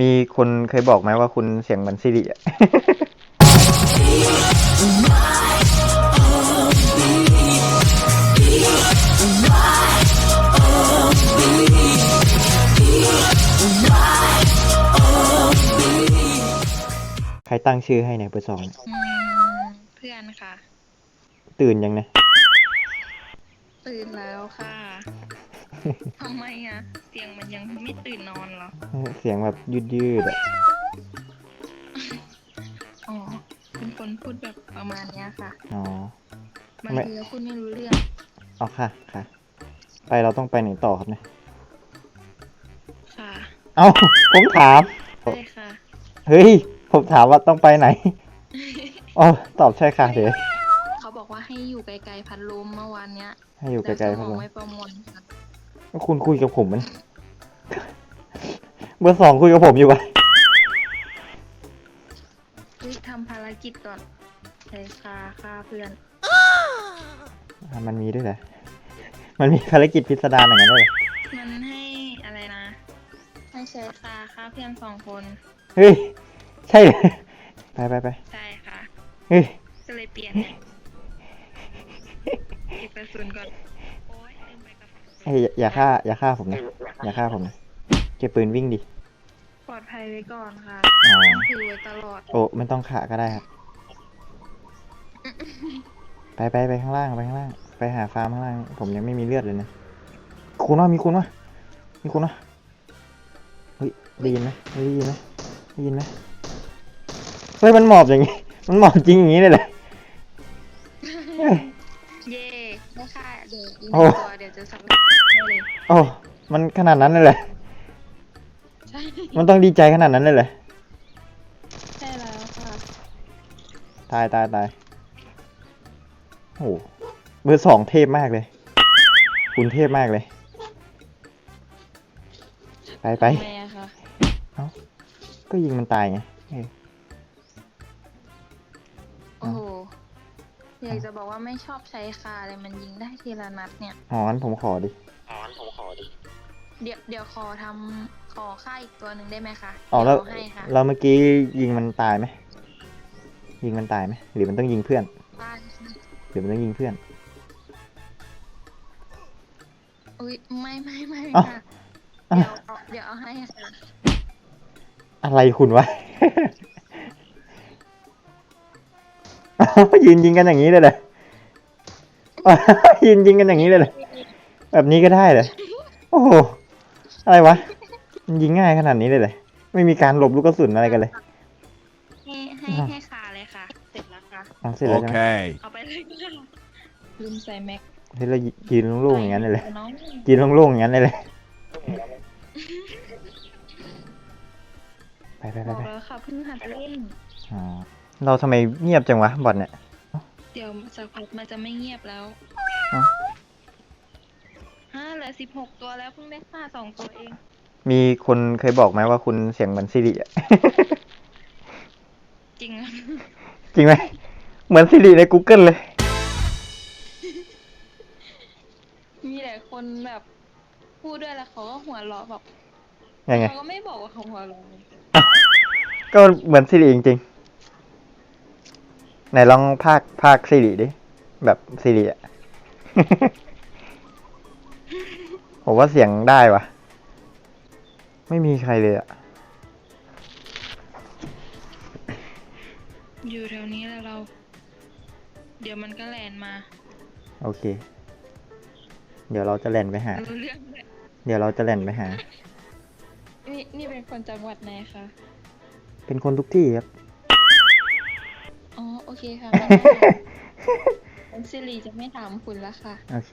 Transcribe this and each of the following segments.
มีคนเคยบอกไหมว่าคุณเสียงเหมือนซิริอะ ใครตั้งชื่อให้เนี่ยเบอร์สองเนี่ยอืมเพื่อนค่ะ ตื่นยังเนี่ยตื่นแล้วค่ะ ทำไมอะ เสียงมันยังไม่ตื่นนอนเหรอ เสียงแบบยืดยืดๆอะอ๋อ เป็นคนพูดแบบประมาณเนี้ยค่ะ อ๋อ บางไม่ ทีก็พูดไม่รู้เรื่อง เอาค่ะค่ะ ไปเราต้องไปไหนต่อครับเนี่ย ค่ะเอาผมถาม ใช่ค่ะ เฮ้ย ผมถามว่าต้องไปไหน อ๋อ ตอบใช่ค่ะเดี๋ยวเขาบอกว่าให้อยู่ไกลๆพัดลมเมื่อวานเนี้ยให้อยู่ไกลๆแต่พัสดมลองมไม่ประมวลค่ะ คุณคุยกับผมมันเบอร์สองคุยกับผมอยู่ปะเฮ้ยทำภารกิจก่อนใช่ค่ะค่าเพื่อน อะมันมีด้วยเหรอมันมีภารกิจพิสดารอย่างนั้นด้วยเหรอมันให้อะไรนะ ให้ใช้ค่าค่าเพื่อนสองคน เฮ้ย ใช่เลยไปไปไปใช่ค่ะ เฮ้ย ก็เลยเปลี่ยนเก็บกระสุนก่อน เฮ้ยอย่าอย่าฆ่าอย่าฆ่าผมนะ อย่าฆ่าผมนะเก็บปืนวิ่งดิ ปลอดภัยไว้ก่อนค่ะอ๋อต้องถือไว้ตลอด โอ้ไม่ต้องฆ่าก็ได้ครับ ไปไปไปข้างล่างไปข้างล่าง ไปหาฟาร์มข้างล่าง ผมยังไม่มีเลือดเลยนะ คุณว่ามีคุณวะมีคุณวะเฮ้ยได้ยินไหมเฮ้ยได้ยินไหมได้ยินไหมเฮ้ยมันหมอบอย่างงี้ มันหมอบจริงอย่างงี้เลยเหรอ ได้ค่ะเดี๋ยวอีกหโอ้นึ่งตัวเดี๋ยวจะสับให้เลยโอ้มันขนาดนั้นเลยเหรอใช่มันต้องดีใจขนาดนั้นเลยเหรอใช่แล้วค่ะตายตายตายโอ้โหเบอร์สองเทพมากเลย คุณเทพมากเลย ไปไปทำไมอะคะก็ยิงมันตายไงเออโอ้ากจะบอกว่าไม่ชอบใช้คาเลยมันยิงได้ทีละนัดเนี่ยอ๋องั้นผมขอดิเดี๋ยวเดี๋ยวขอทำขอค่าอีกตัวหนึ่งได้ไหมคะอ๋อแล้ว เดี๋ยให้ค่ะแล้วเมื่อกี้ยิงมันตายไหม ยิงมันตายไหม หรือมันต้องยิงเพื่อนได้หรือมันต้องยิงเพื่อน อุ้ยไม่ไม่ไม่อ้าว ค่ะอ้าวเดี๋ยวเอาเดี๋ยวเอาให้ค่ะอะไรคุณวะ ยืนยิงกันอย่างนี้เลยเหรอยืนยิงกันอย่างนี้เลยเหรอแบบนี้ก็ได้เหรอโอ้โหอะไรวะมันยิงง่ายขนาดนี้เลยเหรอไม่มีการหลบลูกกระสุนอะไรกันเลยให้ให้อ้าวให้คาเลยค่ะเสร็จแล้วค่ะอ๋อเสร็จแล้วใช่ไหม Okay. เอาไปเลยค่ะลืมใส่แม็กเฮ้ยเรายืนโล่งๆอย่างนั้นเลยเหรอน้องยืนโล่งๆอย่างนั้นเลยเลยไปไปบไปอกไปแล้วค่ะเพิ่งหัดเล่นอ๋อ เราทำไมเงียบจังวะบอทเนี่ย เดี๋ยวสักพักมันจะไม่เงียบแล้วเอ้าฮะเหลือสิบหกตัวแล้วเพิ่งได้ฆ่าสองตัวเองมีคนเคยบอกไหมว่าคุณเสียงเหมือนซิริอะ จริงอะ จริงไหมเหมือนซิริใน Google เลย มีหลายคนแบบพูดด้วยแล้วเขาก็หัวเราะแบบยังไง เขาก็ไม่บอกว่าเขาหัวเราะก็เหมือนซิริจริงๆ ไหนลองภาคภาคซิริดิ แบบซิริอะ ผมว่าเสียงได้วะไม่มีใครเลยอะอยู่แถวนี้แล้วเรา เดี๋ยวมันก็แลนมาโอเค เดี๋ยวเราจะแล่นไปหา รู้เรื่องเลยเดี๋ยวเราจะแล่นไปหา นี่นี่เป็นคนจังหวัดไหนคะ เป็นคนทุกที่ครับ อ๋อโอเคค่ะคุณซิริจะไม่ถามคุณแล้วค่ะ โอเค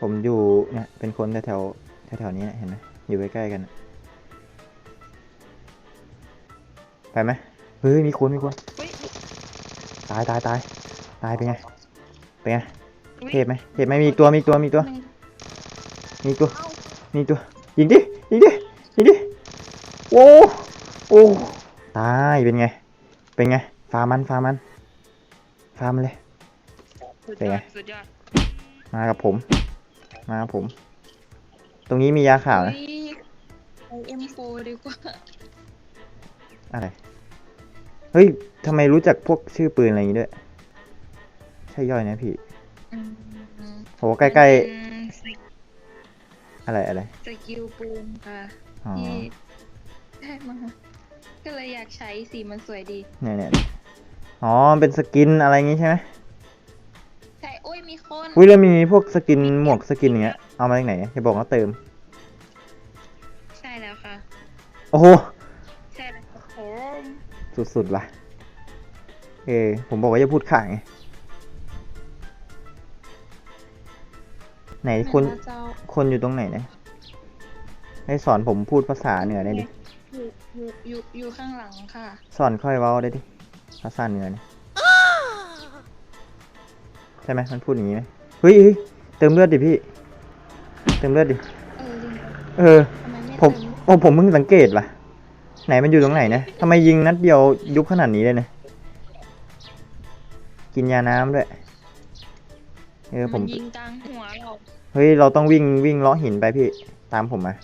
ผมอยู่เนี่ยเป็นคนแถวแถวแถวๆนี้นะเห็นไหมอยู่ใกล้ๆกันน่ะไปไหมเฮ้ยมีคนมีคนอุ้ยตายตายตายตายเป็นไงเป็นไงอุ๊ยเทพไหมเทพไหมมีตัวมีตัวมีตัวหนึ่งมีตัว เอ้ามีตัวยิงดิยิงดิยิงดิโอ้โอ้ตายเป็นไงเป็นไง ฟาร์มมันฟาร์มมันฟาร์มมันเลย สุดเป็นยไงอดสุดยอดมากับผม มากับผม ตรงนี้มียาขาวนะอุ๊ยใคร M4 ดีกว่าอะไร เฮ้ยทำไมรู้จักพวกชื่อปืนอะไรอย่างงี้ด้วย ใช่ย่อยนะพี่ อืมโห ใกล้อืมสๆอะไรอะไร สกิลปืนค่ะอ๋อ ที่ได้มาก็เลยอยากใช้สีมันสวยดี เนี่ยเนี่ย อ๋อเป็นสกินอะไรอย่างงี้ใช่ไหมใช่โอ้ยมีคนอุ้ยแล้วมีพวกสกินหมวกสกินอย่างเงี้ยเอามาจากไหนอย่าบอกว่าเติม ใช่แล้วค่ะ โอ้โหใช่แล้วครับผมสุดๆว่ะเออผมบอกว่าอย่าพูดข่างไงไหนคนไหว่าเจ้าคนอยู่ตรงไหนนะให้สอนผมพูดภาษาเหนือได้ดิอยู่อยู่อยู่อยู่ข้างหลังค่ะ สอนค่อยเว้าได้ดิ ภาษาเหนือเนี่ยใช่ไหมมันพูดอย่างนี้ไหมเฮ้ยเฮ้ยเติมเลือดดิพี่ เติมเลือดดิ เออจริงเออทำไมไม่ผมเติมโอ้ผมเพิ่งสังเกตว่ะ ไหนมันอยู่ตรงไหนนะทำไมยิงนัดเดียวยุบขนาดนี้เลยนะ กินยาน้ำด้วย เออผมนยิงกลางหัวเรา เฮ้ยเราต้องวิ่งวิ่งเลาะหินไปพี่ ตามผมมา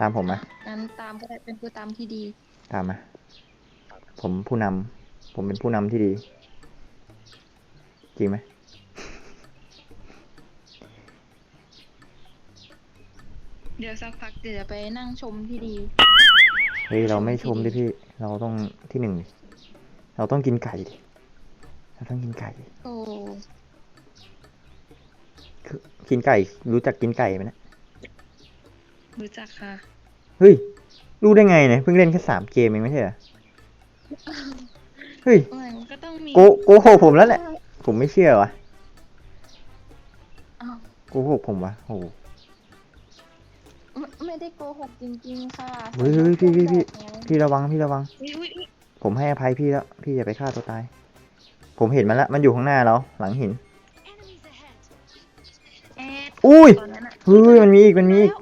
ตามผมมางั้นตามก็ได้เป็นผู้ตามที่ดี ตามมา ผมผู้นำผมเป็นผู้นำที่ดี จริงไหมเดี๋ยวสักพักเดี๋ยวจะไปนั่งชมที่ดีเฮ้ยเราไม่ชมดิพี่ เราต้องที่หนึ่งดิเราต้องกินไก่ดิเราต้องกินไก่ดิโอ้คือกินไก่รู้จักกินไก่ไหมนะรู้จักค่ะ เฮ้ยรู้ได้ไงเนี่ยเพิ่งเล่นแค่สามเกมเองไม่ใช่เหรอ เฮ้ยมันก็ต้องมีโกโกหกผมแล้วแหละ ผมไม่เชื่อวะอ้าวโกหกผมวะโอ้โห ไม่ไม่ได้โกหกจริงๆค่ะเฮ้ยเฮ้ยพี่พี่พี่แบบนี้พี่ระวังพี่ระวัง อุ๊ยอุ๊ยอุ๊ยผมให้อภัยพี่แล้ว พี่อย่าไปฆ่าตัวตาย ผมเห็นมันละมันอยู่ข้างหน้าเราหลังหิน แอดอุ้ยตอนนั้นอะเฮ้ยมันมีอีกมันมีอีก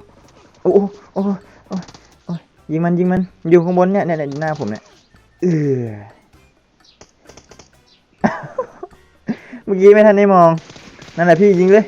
โอ้โหโอ้โหโอ้โหโอ้ยยิงมันยิงมันอยู่ข้างบนเนี่ยเนี่ยเนี่ยหน้าผมเนี่ย เออเมื่อกี้ไม่ทันได้มอง นั่นแหละพี่ยิงเลย